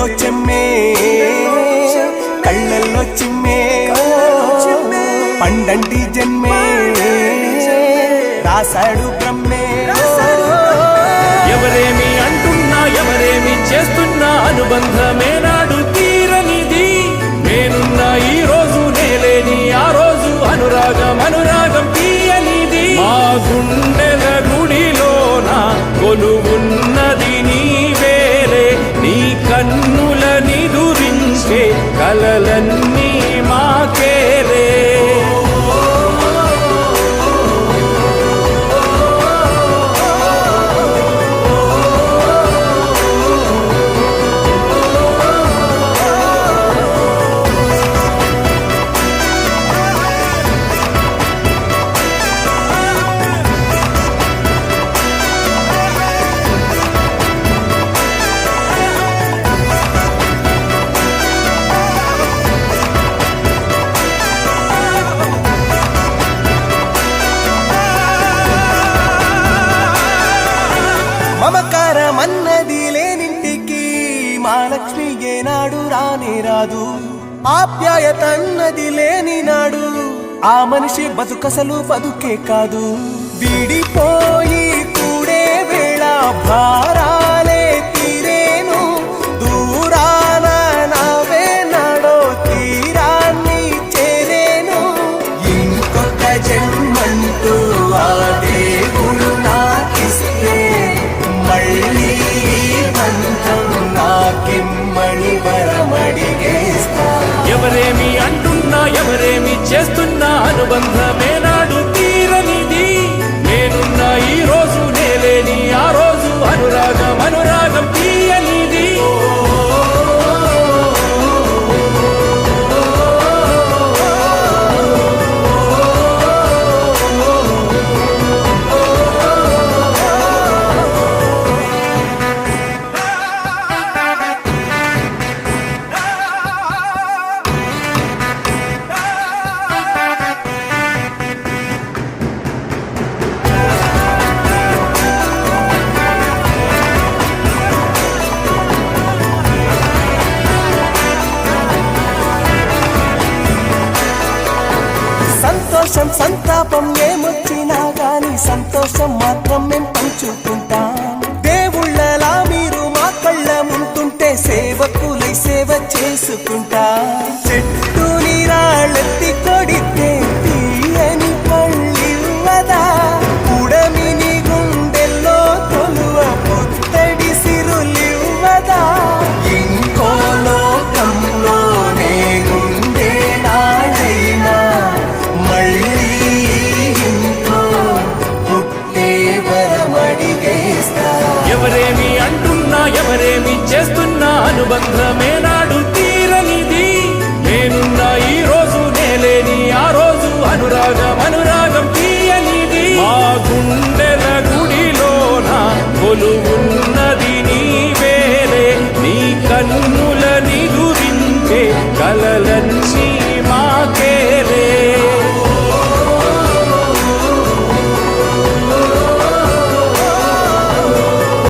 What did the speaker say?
కళ్ళల్లో చెమ్మే. కళ్ళల్లో చిమ్మే. పండంటి జన్మే. రాశాడు బ్రహ్మే. ఎవరేమి అంటున్నా ఎవరేమి చేస్తున్నా అనుబంధమే నాడు తీరనిది. నేనున్న ఈ రోజు నేలేని ఆ రోజు అనురాగం అనురాగం తీయనిది. మా గుండెల గుడిలోన కొలువున్నది కలలన్నీ మహాలక్ష్మి ఏనాడు రానే రాదు. ఆప్యాయతన్నది లేని నాడు. ఆ మనిషి బతుకసలు బతుకే కాదు. వీడిపో చేస్తున్న అనుబంధమే సంతాపం ఏమొచ్చినా గాని సంతోషం మాత్రం మేం పంచుకుంటాం. దేవుళ్ళలా మీరు మా కళ్ళ ముంటుంటే సేవకులై సేవ చేసుకుంటా. చెట్టు అనుబంధమేనా?